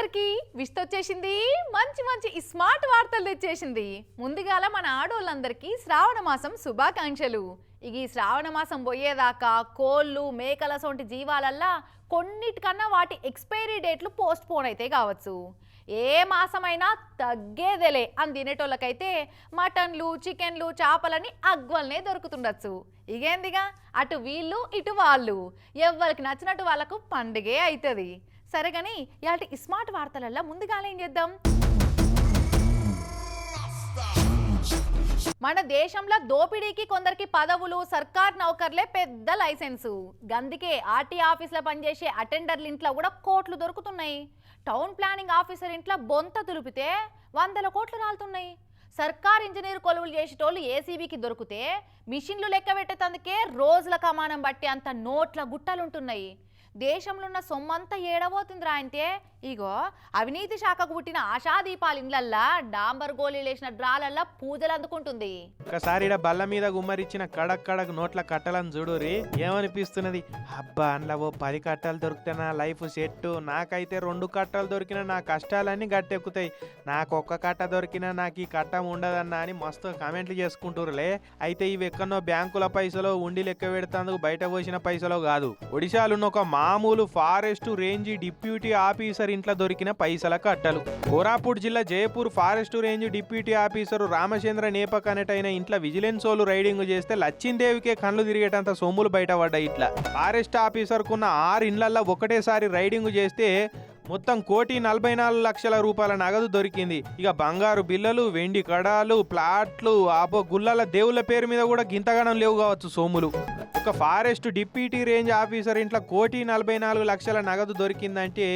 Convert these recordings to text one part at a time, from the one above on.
అందరికీ విష్ వచ్చేసింది. మంచి మంచి స్మార్ట్ వార్తలు తెచ్చేసింది. ముందుగాల మన ఆడోళ్ళందరికీ శ్రావణ మాసం శుభాకాంక్షలు. ఇక ఈ శ్రావణ మాసం పోయేదాకా కోళ్ళు మేకల సొంటి జీవాలల్లా కొన్నిటికన్నా వాటి ఎక్స్పైరీ డేట్లు పోస్ట్ పోన్ అయితే కావచ్చు. ఏ మాసమైనా తగ్గేదేలే అని తినేటోళ్ళకైతే మటన్లు చికెన్లు చేపలని అగ్వల్నే దొరుకుతుండొచ్చు. ఇగేందిగా? అటు వీళ్ళు ఇటు వాళ్ళు. ఎవరికి నచ్చినట్టు వాళ్ళకు పండుగే అవుతుంది సరేగాని ఇలాంటి స్మార్ట్ వార్తలల్లో ముందుగా ఏం చేద్దాం? మన దేశంలో దోపిడీకి కొందరికి పదవులు సర్కార్ నౌకర్లే పెద్ద లైసెన్సు. గందుకే ఆర్టీ ఆఫీస్లో పనిచేసే అటెండర్ల ఇంట్లో కూడా కోట్లు దొరుకుతున్నాయి. టౌన్ ప్లానింగ్ ఆఫీసర్ ఇంట్లో బొంత దులిపితే వందల కోట్లు రాలుతున్నాయి. సర్కార్ ఇంజనీర్ కొలువులు చేసేటోళ్ళు ఏసీబీకి దొరికితే మిషన్లు లెక్క పెట్టేటందుకే రోజుల కమానం బట్టి అంత నోట్ల గుట్టలుంటున్నాయి. దేశంలో ఉన్న సొమ్మంతా ఏడబోతుందిరా అంటే ఇగో అవినీతి శాఖకు పుట్టిన ఆశాదీపాల ఇండ్లల్లా డాంబర్ గోళీలు వేసిన డ్రాలల్లా పూజలు అందుకుంటుంది. ఒకసారి బల్ల మీద గుమ్మరిచ్చిన కడక్ కడక్ నోట్ల కట్టలను చూడురి ఏమనిపిస్తున్నది? అబ్బా అందులో ఓ పది కట్టలు దొరికితే నా లైఫ్ సెట్ నాకైతే రెండు కట్టలు దొరికిన నా కష్టాలన్నీ గట్టెక్కుతాయి. నాకు ఒక్క కట్ట దొరికినా నాకు ఈ కట్టం ఉండదన్నా అని మస్తు కామెంట్లు చేసుకుంటురులే అయితే ఇవి ఎక్కడో బ్యాంకుల పైసలో ఉండి లెక్క పెడతాందుకు బయట పోసిన పైసలో కాదు. ఒడిశాలున్న ఒక మామూలు ఫారెస్ట్ రేంజ్ డిప్యూటీ ఆఫీసర్ ఇంట్లో దొరికిన పైసల కట్టలు కోరాపూట్ జిల్లా Jaypur forest range deputy officer Ramachandra Nepak అనేటైన ఇంట్లో విజిలెన్స్ వాళ్ళు రైడింగ్ చేస్తే లచ్చిందేవికే కళ్ళు తిరిగేటంత సొమ్ములు బయటపడ్డాయి ఇట్లా. ఫారెస్ట్ ఆఫీసర్కున్న ఆరు ఇండ్లల్లో ఒకటేసారి రైడింగ్ చేస్తే మొత్తం కోటి నలభై నాలుగు లక్షల రూపాయల నగదు దొరికింది. ఇక బంగారు బిల్లలు వెండి కడాలు ప్లాట్లు ఆపో గుల్లల దేవుళ్ళ పేరు మీద కూడా గింతగణం లేవు కావచ్చు సోములు. ఒక ఫారెస్ట్ డిప్యూటీ రేంజ్ ఆఫీసర్ ఇంట్లో కోటి నలభై నాలుగు లక్షల నగదు దొరికిందంటే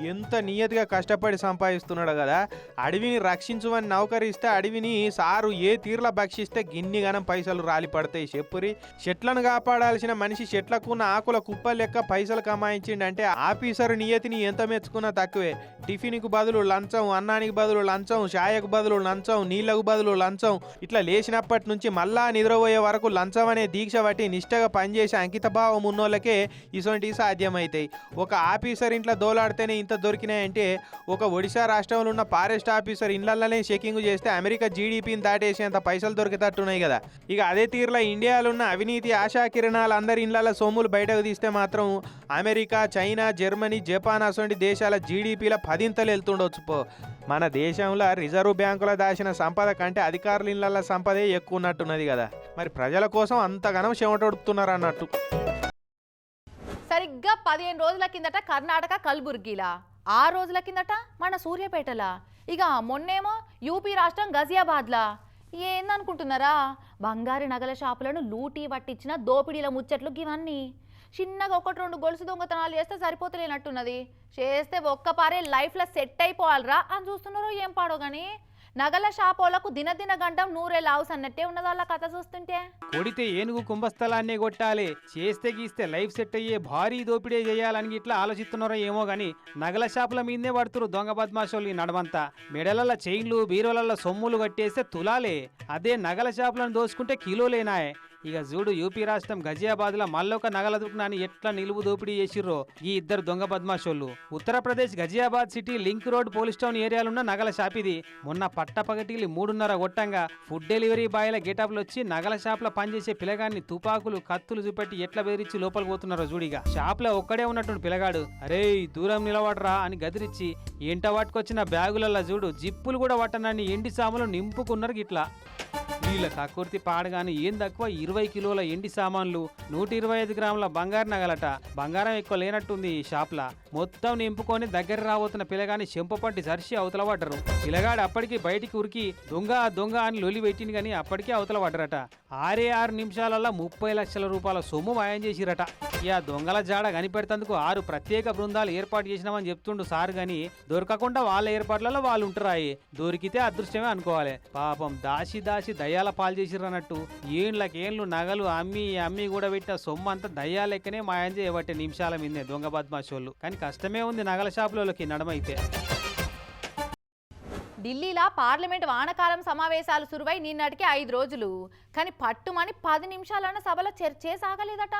ఎంత నియతిగా కష్టపడి సంపాదిస్తున్నాడు కదా. అడవిని రక్షించమని నౌకరిస్తే అడవిని సారు ఏ తీర్ల భక్షిస్తే గిన్ని గనం పైసలు రాలి పడతాయి చెప్పురి. చెట్లను కాపాడాల్సిన మనిషి చెట్లకున్న ఆకుల కుప్ప లెక్క పైసలు కమాయించిండంటే ఆఫీసర్ నియతిని ఎంత మెచ్చుకున్నా తక్కువే. టిఫిన్కు బదులు లంచం అన్నానికి బదులు లంచం ఛాయకు బదులు లంచం నీళ్ళకు బదులు లంచం. ఇట్లా లేచినప్పటి నుంచి మళ్ళా నిద్రపోయే వరకు లంచం అనే దీక్ష బట్టి నిష్టగా పనిచేసే అంకితభావం ఉన్నోళ్ళకే ఇటువంటివి సాధ్యమవుతాయి ఒక ఆఫీసర్ ఇంట్లో దోలాడితేనే ఇంత దొరికినాయంటే ఒక ఒడిశా రాష్ట్రంలో ఉన్న ఫారెస్ట్ ఆఫీసర్ ఇళ్ళలోనే చెకింగ్ చేస్తే అమెరికా జీడిపిని దాటేసేంత పైసలు దొరికేటట్టున్నాయి కదా. ఇక అదే తీరులో ఇండియాలో ఉన్న అవినీతి ఆశా కిరణాలు అందరి ఇండ్ల సొమ్ములు బయటకు తీస్తే మాత్రం అమెరికా చైనా జర్మనీ జపాన్ అటువంటి దేశాలు జీడిపిల పదింతలు వెళ్తుండొచ్చు పో. మన దేశంలో రిజర్వ్ బ్యాంకుల దాచిన సంపద కంటే అధికారుల ఇళ్ళ సంపదే ఎక్కువ ఉన్నట్టున్నది కదా. మరి ప్రజల కోసం అంతగానం చెమటొడుపుతున్నారు అన్నట్టు. సరిగ్గా పదిహేను రోజుల కిందట కర్ణాటక కల్బుర్గిలా. ఆ రోజుల కిందట మన సూర్యాపేటలా. ఇక మొన్నేమో యూపీ రాష్ట్రం గజియాబాద్లా ఏందనుకుంటున్నారా? బంగారు నగల షాపులను లూటీ పట్టించిన దోపిడీల ముచ్చట్లు ఇవన్నీ చిన్నగా ఒకటి రెండు గొలుసు దొంగతనాలు చేస్తే సరిపోతలేనట్టున్నది. చేస్తే ఒక్క పారే లైఫ్లో సెట్ అయిపోవాలిరా అని చూస్తున్నారో ఏం పాడో కానీ నగల షాపోలకు దినదిన గంటం నూరేళ్ళ హౌస్ అన్నట్టే ఉన్నది వాళ్ళ కథ చూస్తుంటే. కొడితే ఏనుగు కుంభస్థలాన్నే కొట్టాలి. చేస్తే గీస్తే లైఫ్ సెట్ అయ్యే భారీ దోపిడీ చేయాలని ఇట్లా ఆలోచిస్తున్నారో ఏమో గాని నగల షాపుల మీదే పడుతురు దొంగ బద్మాషోళ్ళు ఈ నడవంతా మెడలల్ల చైన్లు బీరోలల్ల సొమ్ములు కట్టేస్తే తులాలే. అదే నగల షాపులను దోసుకుంటే కిలోలేనాయే ఇక చూడు యూపీ రాష్ట్రం గజియాబాద్లో మళ్ళొక నగల దుకాణాన్ని ఎట్లా నిలువు దోపిడీ చేసిర్రో ఈ ఇద్దరు దొంగ బద్మాషోళ్ళు. Uttar Pradesh Ghaziabad city link road police town ఏరియాలున్న నగల షాప్ ఇది మొన్న పట్టపగటిలి మూడున్నర గొట్టంగా ఫుడ్ డెలివరీ బాయ్ల గెటప్లు వచ్చి నగల షాప్లో పనిచేసే పిల్లగాన్ని తుపాకులు కత్తులు చూపెట్టి ఎట్లా బెదిరించి లోపలికి పోతున్నారో చూడిగా షాప్లో ఒక్కడే ఉన్నట్టు పిల్లగాడు. అరే దూరం నిలబడరా అని గదిరిచ్చి ఎంట పట్టుకొచ్చిన బ్యాగులలో చూడు జిప్పులు కూడా పట్టనని ఎండి సాములు నింపుకున్నారు గిట్లా. వీళ్ళ కక్కుర్తి పాడగాని ఏం తక్కువ ఇరవై కిలోల ఎండి సామాన్లు నూట ఇరవై ఐదు గ్రాముల బంగారు నగలట. బంగారం ఎక్కువ లేనట్టుంది ఈ షాప్లా. మొత్తం నింపుకొని దగ్గర రాబోతున్న పిల్లగాని చెంపపట్టి జర్షి అవతల పడ్డరు. పిల్లగాడు అప్పటికి బయటికి ఉరికి దొంగ దొంగ అని లొలి పెట్టింది కానీ అప్పటికే అవతల పడ్డరట. ఆరే ఆరు నిమిషాలలో ముప్పై లక్షల రూపాయల సొమ్ము మాయం చేసిరట. ఇక దొంగల జాడ కనిపెడతందుకు ఆరు ప్రత్యేక బృందాలు ఏర్పాటు చేసినామని చెప్తుండు సార్ గాని దొరకకుండా వాళ్ళ ఏర్పాట్లలో వాళ్ళు ఉంటురాయి దొరికితే అదృష్టమే అనుకోవాలి. పాపం దాసి దాసి దయ్యాల పాలు చేసిరన్నట్టు ఏండ్లకేండ్లు నగలు అమ్మి అమ్మి కూడా పెట్టిన సొమ్ము అంతా దయ్యాలెక్కనే మాయం చేయబట్టే నిమిషాల మీదే దొంగ బద్మాషోళ్ళు. కానీ కష్టమే ఉంది నగల షాపులకి నడమైతే. ఢిల్లీలో పార్లమెంట్ వానకాలం సమావేశాలు సురువై నిన్నటికి ఐదు రోజులు. కానీ పట్టుమని పది నిమిషాలన్న సభలో చర్చే సాగలేదట.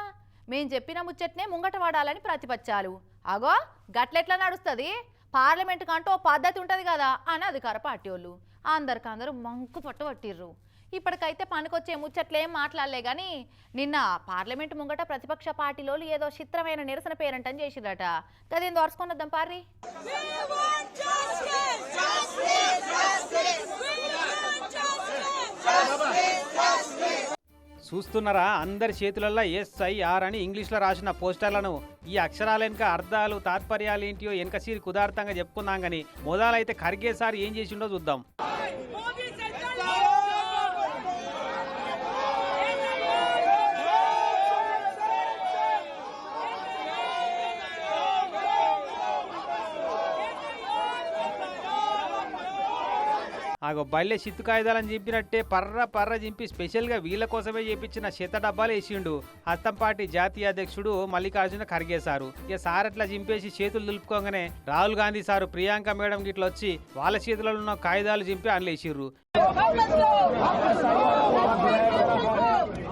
మేం చెప్పిన ముచ్చట్నే ముంగట వాడాలని ప్రతిపచ్చాలు. అగో గట్లెట్లా నడుస్తుంది? పార్లమెంట్ కంటూ ఓ పద్ధతి ఉంటుంది కదా అని అధికార పార్టీ వాళ్ళు. అందరికందరూ మంకు పట్టు పట్టిర్రు ఇప్పటికైతే పనికొచ్చే ముచ్చట్లేం మాట్లాడలే కానీ నిన్న పార్లమెంట్ ముంగట ప్రతిపక్ష పార్టీలో ఏదో చిత్రమైన నిరసన పేరంటని చేసిందట గదేం దోర్చుకున్నద్దాం పారి చూస్తున్నారా? అందరి చేతులలో ఎస్ఐఆర్ అని ఇంగ్లీష్లో రాసిన పోస్టర్లను ఈ అక్షరాల వెనుక అర్థాలు తాత్పర్యాలు ఏంటియో వెనక సీరి కుదార్థంగా చెప్పుకుందాం కానీ మొదలైతే ఖర్గే సార్ ఏం చేసిండో చూద్దాం. ఆగో బల్లే చిత్తు కాగితాలని చింపినట్టే పర్ర పర్ర చింపి స్పెషల్గా వీళ్ళ కోసమే చేపించిన శత డబ్బాలు వేసిండు. హస్తం జాతీయ అధ్యక్షుడు మల్లికార్జున ఖర్గే సారు. ఇక సార్ అట్లా చింపేసి చేతులు దులుపుకోగానే రాహుల్ గాంధీ సారు ప్రియాంక మేడం గిట్ల వచ్చి వాళ్ళ చేతులలో ఉన్న కాగితాలు చింపి అండ్లేసిర్రు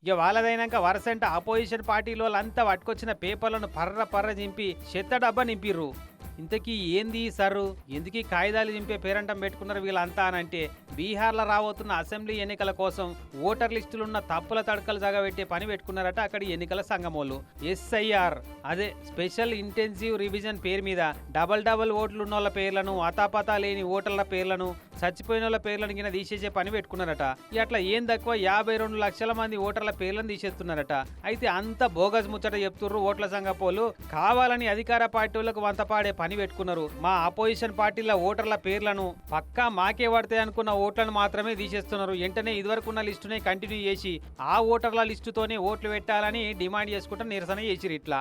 ఇక వాళ్ళదైనాక వరసంట అపోజిషన్ పార్టీలో అంతా పట్టుకొచ్చిన పేపర్లను పర్ర పర్ర చింపి చెత్త డబ్బా నింపిర్రు. ఇంతకీ ఏంది సారు? ఎందుకీ ఈ కాగితాలు పేరంటం పెట్టుకున్నారు వీళ్ళంతా అని అంటే బీహార్లో రాబోతున్న అసెంబ్లీ ఎన్నికల కోసం ఓటర్ లిస్టులున్న తప్పుల తడకలు జగబెట్టే పని పెట్టుకున్నారట అక్కడ ఎన్నికల సంఘమోళ్ళు. ఎస్ఐఆర్. అదే స్పెషల్ ఇంటెన్సివ్ రివిజన్ పేరు మీద డబల్ డబల్ ఓట్లు ఉన్న వాళ్ళ పేర్లను అతాపతా లేని ఓటర్ల పేర్లను చచ్చిపోయిన వాళ్ళ పేర్లను గిన తీసేసే పని పెట్టుకున్నారట. అట్లా ఏం తక్కువ? యాభై రెండు లక్షల మంది ఓటర్ల పేర్లను తీసేస్తున్నారట. అయితే అంత బోగస్ ముచ్చట చెప్తుర్రు ఓట్ల సంఘ పోలు కావాలని అధికార పార్టీ వంతపాడే పని పెట్టుకున్నారు. మా అపోజిషన్ పార్టీల ఓటర్ల పేర్లను పక్కా మాకే పడతాయి అనుకున్న ఓట్లను మాత్రమే తీసేస్తున్నారు. వెంటనే ఇదివరకు ఉన్న లిస్టునే కంటిన్యూ చేసి ఆ ఓటర్ల లిస్టుతోనే ఓట్లు పెట్టాలని డిమాండ్ చేసుకుంటూ నిరసన చేసిరు ఇట్లా.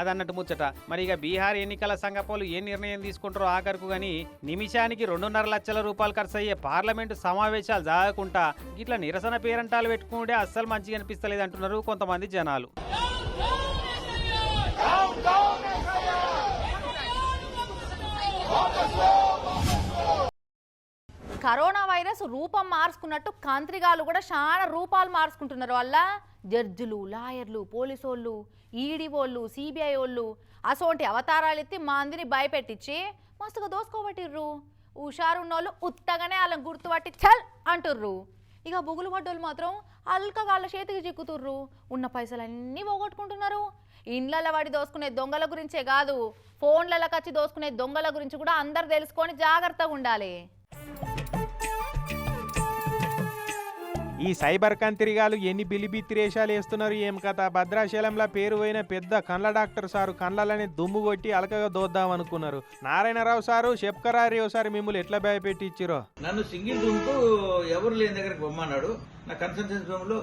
అదన్నట్టు ముచ్చట. మరి ఇక బీహార్ ఎన్నికల సంఘపోలు ఏ నిర్ణయం తీసుకుంటారో ఆఖరుకు గాని నిమిషానికి రెండున్నర లక్షల రూపాయలు ఖర్చు అయ్యే పార్లమెంటు సమావేశాలు జాగకుండా ఇట్లా నిరసన పేరంటాలు పెట్టుకుంటే అస్సలు మంచిగా అనిపిస్తలేదు అంటున్నారు కొంతమంది జనాలు. కరోనా వైరస్ రూపం మార్చుకున్నట్టు కంత్రిగాలు కూడా చాలా రూపాలు మార్చుకుంటున్నారు. వల్ల జడ్జిలు లాయర్లు పోలీసోళ్ళు ఈడీ వాళ్ళు సిబిఐ వాళ్ళు అసోంటి అవతారాలు ఎత్తి మా అందరిని భయపెట్టించి మస్తుగా దోసుకోబట్టిర్రు. హుషారున్నోళ్ళు ఉత్తగానే వాళ్ళని గుర్తుపట్టి చల్ అంటుర్రు. ఇక బుగులు పడ్డోళ్ళు మాత్రం అల్కగా వాళ్ళ చేతికి చిక్కుతుర్రు. ఉన్న పైసలన్నీ పోగొట్టుకుంటున్నారు. ఇండ్లలో వాడి దోసుకునే దొంగల గురించే కాదు ఫోన్లలో వచ్చి దోసుకునే దొంగల గురించి కూడా అందరు తెలుసుకొని జాగ్రత్తగా ఉండాలి. ఈ సైబర్ కంత్రిగాలు ఎన్ని బిలిబిత్తిరేషాలు వేస్తున్నారు ఏం కథ? భద్రాచలంలో పేరు పోయిన పెద్ద కండ్ల డాక్టర్ సారు కండ్లని దుమ్ము కొట్టి అలకగా దోద్దాం అనుకున్నారు. నారాయణరావు సారు చెప్కరారి ఒకసారి మిమ్మల్ని ఎట్లా భయపెట్టి ఇచ్చిరో నన్ను సింగిల్ రూమ్కు ఎవరు లేని దగ్గరికి పొమ్మన్నాడు. నా కన్సల్టెన్సీ రూమ్లో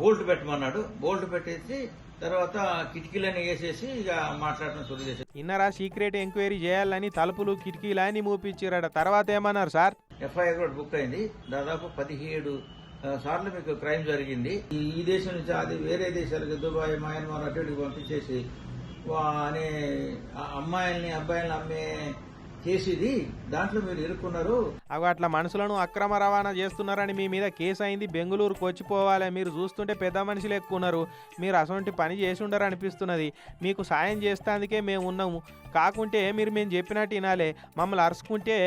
బోల్ట్ పెట్టమన్నాడు. బోల్ట్ పెట్టేసి తర్వాత కిటికీలన్నీ వేసేసి ఇక మాట్లాడటం శురు చేసి ఇన్నరా సీక్రెట్ ఎంక్వైరీ చేయాలని తలుపులు కిటికీలని మూపిచ్చిరట తర్వాత ఏమన్నారు సార్? ఎఫ్ఐఆర్ కూడా బుక్ అయింది. దాదాపు పదిహేడు సార్లు మీకు క్రైమ్ జరిగింది. ఈ దేశం నుంచి అది వేరే దేశాలకు దుబాయ్ మయన్మార్ అటు పంపించేసి వా- అనే అమ్మాయిల్ని అబ్బాయిల్ని అమ్మే కేసు ఇది దాంట్లో మీరు ఇరుక్కున్నారు. అవి అట్లా మనుషులను అక్రమ రవాణా చేస్తున్నారని మీ మీద కేసు అయింది బెంగళూరుకు వచ్చిపోవాలి. మీరు చూస్తుంటే పెద్ద మనుషులు ఎక్కువ ఉన్నారు మీరు అసొంటి పని చేసి ఉండరు అనిపిస్తున్నది మీకు సాయం చేస్తానికే మేము ఉన్నాము. కాకుంటే మీరు మేము చెప్పినట్టు వినాలే. మమ్మల్ని అరుచుకుంటే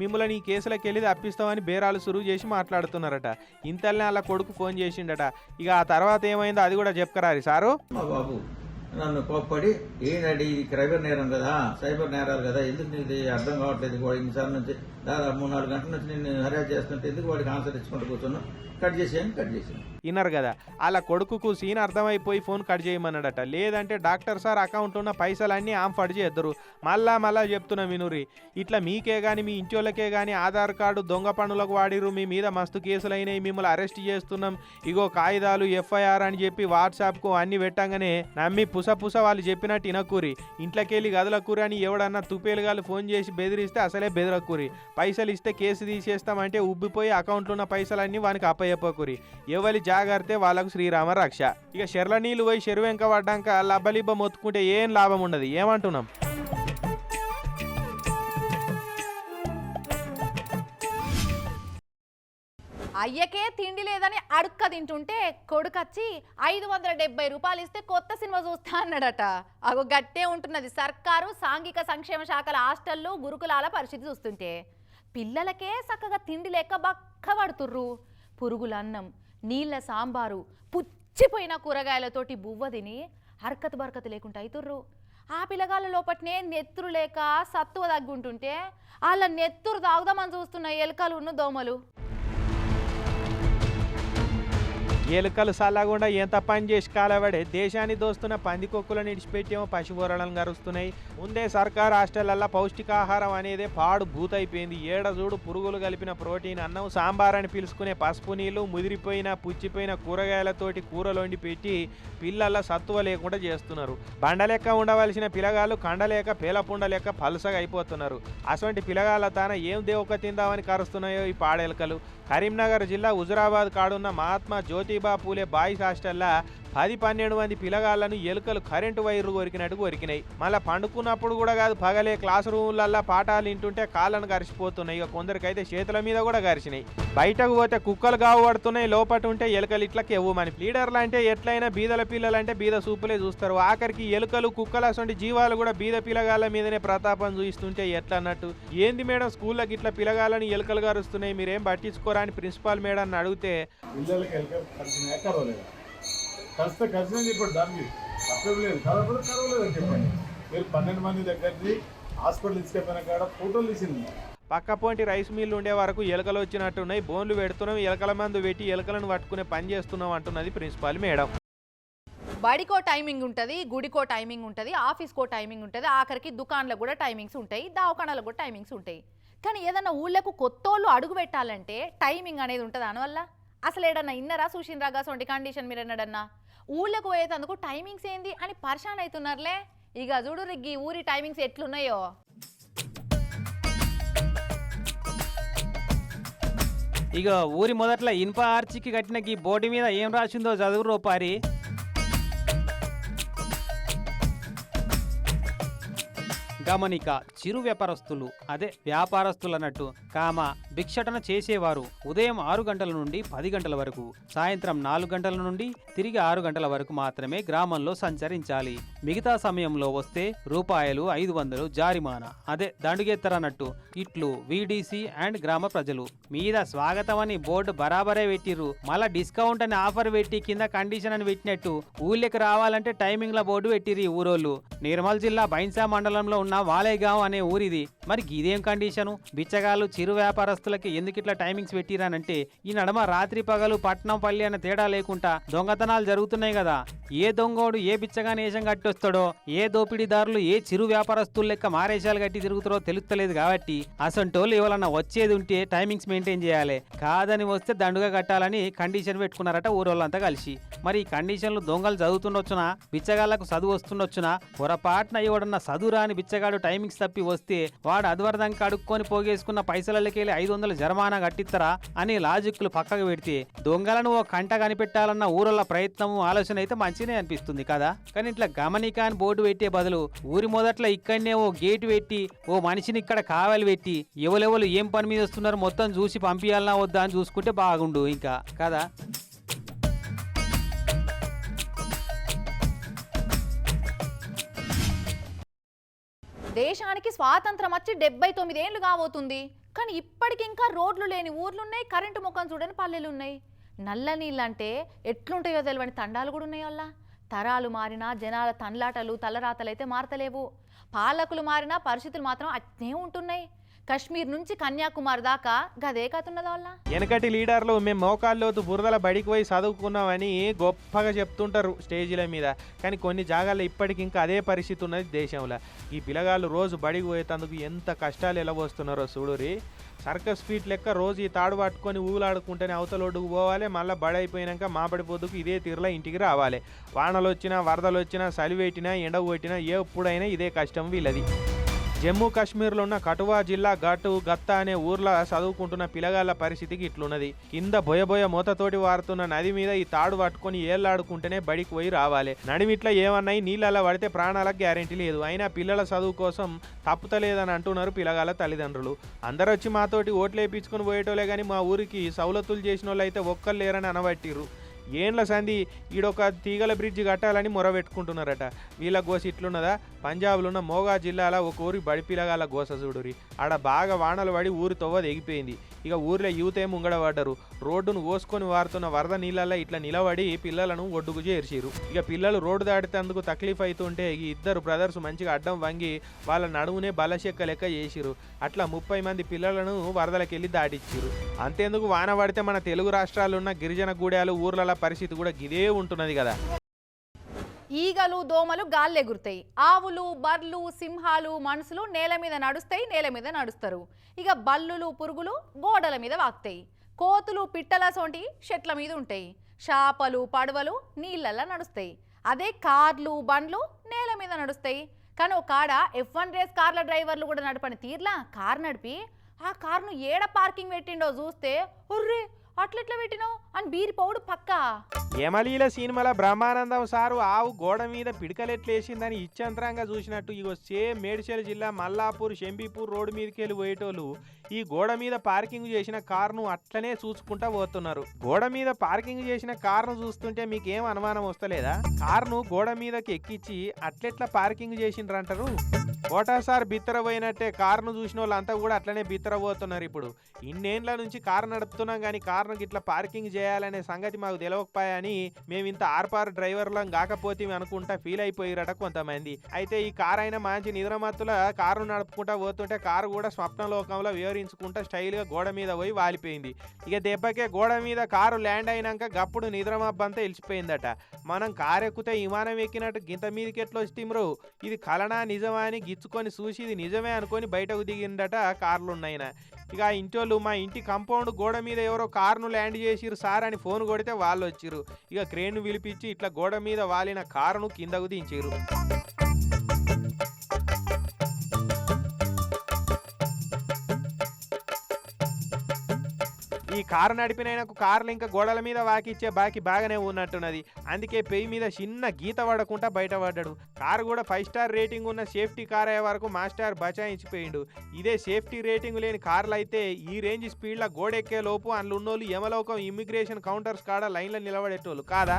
మిమ్మల్ని ఈ కేసులకు వెళ్ళి తప్పిస్తామని బేరాలు సురువు చేసి మాట్లాడుతున్నారట. ఇంతల్నే అలా కొడుకు ఫోన్ చేసిండట. ఇక ఆ తర్వాత ఏమైందో అది కూడా చెప్పుకరారి సారు. బాబు నన్ను కోప్పడి ఏంటండి ఇది సైబర్ నేరం కదా సైబర్ నేరాలు కదా ఎందుకు ఇది అర్థం కావట్లేదు? ఇన్నిసార్లు నుంచి దాదాపు మూడు నాలుగు గంటల నుంచి నేను హరాజ్ చేస్తుంటే ఎందుకు వాడికి ఆన్సర్ ఇచ్చుకుంటూ కూర్చున్నాను కట్ చేసాను కట్ చేసాను విన్నారు కదా అలా కొడుకుకు సీన్ అర్థమైపోయి ఫోన్ కట్ చేయమన్నాడట. లేదంటే డాక్టర్ సార్ అకౌంట్ ఉన్న పైసలన్నీ ఆమె ఫడ్ చేద్దరు. మళ్ళా మళ్ళా చెప్తున్నా వినురి ఇట్లా మీకే కానీ మీ ఇంటోళ్ళకే కానీ ఆధార్ కార్డు దొంగ పనులకు వాడిరు మీ మీద మస్తు కేసులైనాయి మిమ్మల్ని అరెస్ట్ చేస్తున్నాం ఇగో కాగితాలు ఎఫ్ఐఆర్ అని చెప్పి వాట్సాప్కు అన్ని పెట్టంగానే నమ్మి పుస పుస వాళ్ళు చెప్పినట్టు ఇనకూరి ఇంట్లోకెళ్ళి గదలకూరి అని ఎవడన్నా తుపేలుగాలు ఫోన్ చేసి బెదిరిస్తే అసలే బెదిరకూరి పైసలు ఇస్తే కేసు తీసేస్తామంటే ఉబ్బిపోయి అకౌంట్లో ఉన్న పైసలన్నీ వానికి అప్పయ్యపోకురి ఎవరి జాగ్రత్తే వాళ్ళకు శ్రీరామ రక్ష. ఇక చెర్ల నీళ్ళు పోయి చెరువు వెంక పడ్డాక లబ్బలిబ్బ మొత్తుకుంటే ఏం లాభం ఉండదు. ఏమంటున్నాం? అయ్యకే తిండి లేదని అడుక్క తింటుంటే కొడుకచ్చి ఐదు వందల డెబ్బై రూపాయలు ఇస్తే కొత్త సినిమా చూస్తా అన్నాడట. అగో గట్టే ఉంటున్నది. సర్కారు సాంఘిక సంక్షేమ శాఖల హాస్టళ్ళు గురుకులాల పరిస్థితి చూస్తుంటే. పిల్లలకే చక్కగా తిండి లేక బక్క పడుతుర్రు పురుగుల అన్నం నీళ్ళ సాంబారు పుచ్చిపోయిన కూరగాయలతోటి బువ్వ తిని హరకత్ బరకత లేకుండా అవుతుర్రు ఆ పిల్లగాళ్ళ లోపట్నే నెత్తురు లేక సత్తువ తగ్గుంటుంటే వాళ్ళ నెత్తురు తాగుదామని చూస్తున్న ఎలుకలును దోమలు. ఎలుకలు సల్లాగుండా ఎంత పని చేసి కాలబడే దేశాన్ని దోస్తున్న పందికొక్కులను ఇడిచిపెట్టేమో పశువోరలను గరుస్తున్నాయి ముందే సర్కారు హాస్టళ్ళలో పౌష్టికాహారం అనేది పాడు భూతైపోయింది. ఏడ చూడు పురుగులు కలిపిన ప్రోటీన్ అన్నం సాంబార్ అని పిలుచుకునే పసుపు నీళ్ళు ముదిరిపోయిన పుచ్చిపోయిన కూరగాయలతోటి కూరలు వండి పెట్టి పిల్లల సత్తువ లేకుండా చేస్తున్నారు. బండలెక్క ఉండవలసిన పిల్లగాళ్ళు కండలేక పేలపుండలేక పలుసగా అయిపోతున్నారు. అటువంటి పిల్లగాళ్ళ తాన ఏం దేవక తిందామని కరుస్తున్నాయో ఈ పాడెలకలు? కరీంనగర్ జిల్లా హుజురాబాద్ కాడున్న మహాత్మా జ్యోతిబా పూలే బాయ్స్ హాస్టల్లా పది పన్నెండు మంది పిల్లగాళ్ళను ఎలుకలు కరెంటు వైర్లు కొరికినట్టు కొరికినాయి. మళ్ళీ పండుకున్నప్పుడు కూడా కాదు పగలే క్లాస్ రూమ్లల్లో పాఠాలు వింటుంటే కాళ్ళను కరిసిపోతున్నాయి. ఇక కొందరికైతే చేతుల మీద కూడా కరిచినాయి బయటకు పోతే కుక్కలు గావు పడుతున్నాయి లోపట ఉంటే ఎలుకలు ఇట్లకి ఎవ్వు లీడర్లు అంటే ఎట్లయినా బీదల పిల్లలంటే బీద సూపులే చూస్తారు. ఆఖరికి ఎలుకలు కుక్కల అసలు జీవాలు కూడా బీద పిల్లగాళ్ళ మీదనే ప్రతాపం చూయిస్తుంటే ఎట్లా అన్నట్టు ఏంది మేడం స్కూళ్ళకి ఇట్లా పిల్లగాళ్ళని ఎలుకలు గారుస్తున్నాయి మీరేం పట్టించుకోరా అని ప్రిన్సిపాల్ మేడం అడిగితే పిల్లలకి ఎలక కలిస్తే కలిసిన చెప్పండి దానికి. తప్పేం లేదు. కలవకపోతే కరవలేదని చెప్పండి. మీరు పన్నెండు మంది దగ్గరికి హాస్పిటల్ తీసుకెళ్ళిన కాడ ఫోటోలు తీసింది. పక్కపోంటి రైస్ మిల్లు ఉండే వరకు ఎలుకలు వచ్చినట్టున్నాయి. బోన్లు పెడుతున్నాం ఎలకల మందు పెట్టి ఎలుకలను పట్టుకునే పని చేస్తున్నాం అంటున్నది ప్రిన్సిపాల్ మేడం. బడికో టైమింగ్ ఉంటుంది గుడికో టైమింగ్ ఉంటుంది ఆఫీస్కో టైమింగ్ ఉంటుంది ఆఖరికి దుకాణాలకు కూడా టైమింగ్స్ ఉంటాయి దవాఖానాలకు కూడా టైమింగ్స్ ఉంటాయి. కానీ ఏదన్నా ఊళ్ళకు కొత్తోళ్ళు అడుగు పెట్టాలంటే టైమింగ్ అనేది ఉంటుంది? దానివల్ల అసలు ఏడన్నా ఇన్నరా? సుషింద్రా గా సొంటి కండిషన్ మీరు ఎన్నడన్నా ఊళ్ళకు పోయేటందుకు టైమింగ్స్ ఏంది అని పరిశాన్ అవుతున్నారులే ఇక చూడు రిగ్గి ఊరి టైమింగ్స్ ఎట్లున్నాయో. ఇక ఊరి మొదట్లో ఇన్ప ఆర్చికి కట్టిన ఈ బోర్డు మీద ఏం రాసిందో చదువు రూపారి గమనిక చిరు వ్యాపారస్తులు అదే వ్యాపారస్తులన్నట్టు కామ భిక్షటన చేసేవారు ఉదయం ఆరు గంటల నుండి పది గంటల వరకు సాయంత్రం నాలుగు గంటల నుండి తిరిగి ఆరు గంటల వరకు మాత్రమే గ్రామంలో సంచరించాలి. మిగతా సమయంలో వస్తే రూపాయలు ఐదు వందలు జారిమానా. అదే దండుగెత్తరన్నట్టు ఇట్లు వీడీసీ అండ్ గ్రామ ప్రజలు. మీద స్వాగతం అని బోర్డు బరాబరే పెట్టిర్రు. మళ్ళా డిస్కౌంట్ అని ఆఫర్ పెట్టి కింద కండిషన్ అని పెట్టినట్టు ఊళ్ళకి రావాలంటే టైమింగ్ల బోర్డు పెట్టిర్రు ఈ ఊరోళ్ళు. నిర్మల్ జిల్లా బైన్సా మండలంలో ఉన్న వాలేగాం అనే ఊరిది. మరి ఇదేం కండిషను? బిచ్చగాళ్ళు చిరు వ్యాపారస్తులకి ఎందుకు ఇట్లా టైమింగ్స్ పెట్టిరానంటే ఈ నడమ రాత్రి పగలు పట్నం పల్లి అనే తేడా లేకుండా దొంగతనాలు జరుగుతున్నాయి కదా. ఏ దొంగోడు ఏ బిచ్చగా వేషం కట్టొస్తాడో ఏ దోపిడీదారులు ఏ చిరు వ్యాపారస్తులు లెక్క మారేషాలు కట్టి తిరుగుతారో తెలుస్తలేదు కాబట్టి అసంటోళ్ళు ఎవరన్నా వచ్చేది ఉంటే టైమింగ్స్ మెయింటైన్ చేయాలి. కాదని వస్తే దండుగా కట్టాలని కండిషన్ పెట్టుకున్నారట ఊరోళ్ళంతా కలిసి. మరి ఈ కండిషన్లు దొంగలు చదువుతుండొచ్చునా? బిచ్చగాళ్ళకు చదువు వస్తుండొచ్చునా? పొరపాటున ఎవడన్నా చదువు రాని బిచ్చగాడు టైమింగ్స్ తప్పి వస్తే వాడు అద్వరదంగా అడుక్కొని పోగేసుకున్న పైసలకెళ్ళి ఐదు వందల జరిమానా కట్టిస్తారా అని లాజిక్లు పక్కకు పెడితే దొంగలను ఓ కంట కనిపెట్టాలన్న ఊరోళ్ళ ప్రయత్నం ఆలోచన అయితే మంచినే అనిపిస్తుంది కదా. కానీ ఇట్లా గమనిక అని బోర్డు పెట్టే బదులు ఊరి మొదట్లో ఇక్కడనే ఓ గేటు పెట్టి ఓ మనిషిని ఇక్కడ కావలి పెట్టి ఎవరెవరు ఏం పని మీద వస్తున్నారు మొత్తం చూసి పంపించాలన్నా వద్దా అని చూసుకుంటే బాగుండు ఇంకా కదా. దేశానికి స్వాతంత్రం వచ్చి డెబ్బై తొమ్మిది ఏళ్ళు కాబోతుంది. కానీ ఇప్పటికి ఇంకా రోడ్లు లేని ఊర్లున్నాయి కరెంటు ముఖం చూడని పల్లెలు ఉన్నాయి నల్ల నీళ్ళంటే ఎట్లుంటాయో తెలియని తండాలు కూడా ఉన్నాయి వాళ్ళ తరాలు మారినా జనాల తండ్లాటలు తలరాతలు అయితే మారతలేవు. పాలకులు మారినా పరిస్థితులు మాత్రం అట్నే ఉంటున్నాయి. కశ్మీర్ నుంచి కన్యాకుమారి దాకా గదే కతున్నదా వల్ల? వెనకటి లీడర్లు మేము మోకాల్లోతు బురదల బడికి పోయి చదువుకున్నామని గొప్పగా చెప్తుంటారు స్టేజీల మీద. కానీ కొన్ని జాగాల్లో ఇప్పటికి ఇంకా అదే పరిస్థితి ఉన్నది దేశంలో. ఈ పిల్లగాళ్ళు రోజు బడికి పోయేటందుకు ఎంత కష్టాలు ఎలా వస్తున్నారో చూడురి సర్కస్ ఫీట్ లెక్క రోజు ఈ తాడు పట్టుకొని ఊగులాడుకుంటేనే అవతలొడ్డుకు పోవాలి మళ్ళీ బడి అయిపోయినాక మా బడి పొద్దుకు ఇదే తీరులో ఇంటికి రావాలి. వానలు వచ్చినా వరదలు వచ్చినా చలిపెట్టినా ఎండ కొట్టినా ఎప్పుడైనా ఇదే కష్టం వీళ్ళది. జమ్మూ కాశ్మీర్లో ఉన్న కటువా జిల్లా ఘాటు గత్త అనే ఊర్లో చదువుకుంటున్న పిల్లగాళ్ళ పరిస్థితికి ఇట్లున్నది. కింద బొయబొయ మూతతోటి వారుతున్న నది మీద ఈ తాడు పట్టుకొని ఏళ్ళాడుకుంటేనే బడికి పోయి రావాలి. నడిమిట్లా ఏమన్నాయి? నీళ్ళలా పడితే ప్రాణాలకు గ్యారెంటీ లేదు. అయినా పిల్లల చదువు కోసం తప్పుతలేదని అంటున్నారు పిల్లగాళ్ళ తల్లిదండ్రులు. అందరూ వచ్చి మాతోటి ఓట్లు వేయించుకొని పోయేటోలే కానీ మా ఊరికి సౌలతులు చేసిన వాళ్ళు అయితే ఒక్కరు లేరని అనబట్టిర్రు. ఏండ్ల సంధి ఈడొక తీగల బ్రిడ్జి కట్టాలని మొరబెట్టుకుంటున్నారట వీళ్ళ గోస ఇట్లున్నదా? పంజాబ్లో ఉన్న మోగా జిల్లాలో ఒక ఊరి బడి పిల్లగాల గోస చూడురి ఆడ బాగా వానలు పడి ఊరి తొవ్వ తెగిపోయింది. ఇక ఊర్లో యూత్ ఏం ముంగడ పడ్డరు. రోడ్డును కోసుకొని వారుతున్న వరద నీళ్ళల్లో ఇట్లా నిలబడి పిల్లలను ఒడ్డుకు చేర్చిరు ఇక పిల్లలు రోడ్డు దాటితందుకు తక్లీఫ్ అవుతుంటే ఈ ఇద్దరు బ్రదర్స్ మంచిగా అడ్డం వంగి వాళ్ళ నడుమునే బలశెక్క లెక్క చేసిరు అట్లా ముప్పై మంది పిల్లలను వరదలకెళ్ళి దాటిచ్చిరు అంతేందుకు వాన పడితే మన తెలుగు రాష్ట్రాలున్న గిరిజన గూడాలు ఊర్ల పరిస్థితి కూడా గిదే ఉంటున్నది కదా. ఈగలు దోమలు గాల్లెగురుతాయి ఆవులు బర్లు సింహాలు మనుషులు నేల మీద నడుస్తాయి నేల మీద నడుస్తారు. ఇక బల్లులు పురుగులు గోడల మీద వాక్తాయి. కోతులు పిట్టల సోంటి చెట్ల మీద ఉంటాయి. చేపలు పడవలు నీళ్ళల్లో నడుస్తాయి. అదే కార్లు బండ్లు నేల మీద నడుస్తాయి. కానీ ఒక కాడ ఎఫ్ వన్ రేస్ కార్ల డ్రైవర్లు కూడా నడపని తీర్లా? కార్ నడిపి? ఆ కార్ను ఏడ పార్కింగ్ పెట్టిండో చూస్తే ఒర్రే అట్లెట్లా పెట్టినావు? అని బీరిపోవుడు పక్క. యమలీల సినిమాల బ్రహ్మానందం సారు ఆవు గోడ మీద పిడకలెట్లేసిందని ఇచ్చంతరంగా చూసినట్టు ఇగో సేమ్ మేడ్చల్ జిల్లా మల్లాపూర్ షంబీపూర్ రోడ్డు మీదకి వెళ్ళి పోయేటోళ్ళు ఈ గోడ మీద పార్కింగ్ చేసిన కార్ను అట్లనే చూసుకుంటా పోతున్నారు. గోడ మీద పార్కింగ్ చేసిన కార్ను చూస్తుంటే మీకేం అనుమానం వస్తలేదా? కార్ను గోడ మీదకి ఎక్కించి అట్లెట్లా పార్కింగ్ చేసిండ్రంటారు? ఒకటేసారి బిత్తరపోయినట్టే కారును చూసిన వాళ్ళంతా కూడా అట్లనే బిత్తరపోతున్నారు ఇప్పుడు. ఇన్నేండ్ల నుంచి కారు నడుపుతున్నాం కానీ కారును ఇట్లా పార్కింగ్ చేయాలనే సంగతి మాకు తెలియకపోయాని మేము ఇంత ఆర్పార్ డ్రైవర్లం కాకపోతే అనుకుంటా ఫీల్ అయిపోయారట కొంతమంది. అయితే ఈ కారు అయినా మంచి నిద్రమత్తుల కారు నడుపుకుంటా పోతుంటే కారు కూడా స్వప్న లోకంలో వివరించుకుంటా స్టైల్గా గోడ మీద పోయి వాలిపోయింది. ఇక దెబ్బకే గోడ మీద కారు ల్యాండ్ అయినాక గప్పుడు నిద్రమబ్బంతా ఇలిచిపోయిందట మనం కారు ఎక్కితే విమానం ఎక్కినట్టు గింత మీదకి ఎట్లా వస్తీమ్రో ఇది కలనా నిజమా అని గిచ్చుకొని చూసి ఇది నిజమే అనుకొని బయటకు దిగిందట కార్లున్నాయన ఇక ఆ ఇంటోళ్ళు మా ఇంటి కంపౌండ్ గోడ మీద ఎవరో కారును ల్యాండ్ చేసిరు సార్ అని ఫోన్ కొడితే వాళ్ళు వచ్చిరు ఇక క్రేన్ను పిలిపించి ఇట్లా గోడ మీద వాలిన కారును కిందకు దించారు కారు నడిపినైనకు కార్లు ఇంకా గోడల మీద వాకిచ్చే బాకి బాగానే ఉన్నట్టున్నది. అందుకే పెయి మీద చిన్న గీత పడకుండా బయటపడ్డాడు. కారు కూడా ఫైవ్ స్టార్ రేటింగ్ ఉన్న సేఫ్టీ కార్ అయ్యే వరకు మాస్టర్ బచాయించిపోయిండు. ఇదే సేఫ్టీ రేటింగ్ లేని కార్లు అయితే ఈ రేంజ్ స్పీడ్లో గోడెక్కే లోపు అందులో ఉన్నోళ్ళు యమలోకం ఇమ్మిగ్రేషన్ కౌంటర్స్ కాడ లైన్లో నిలబడేటోళ్ళు. కాదా?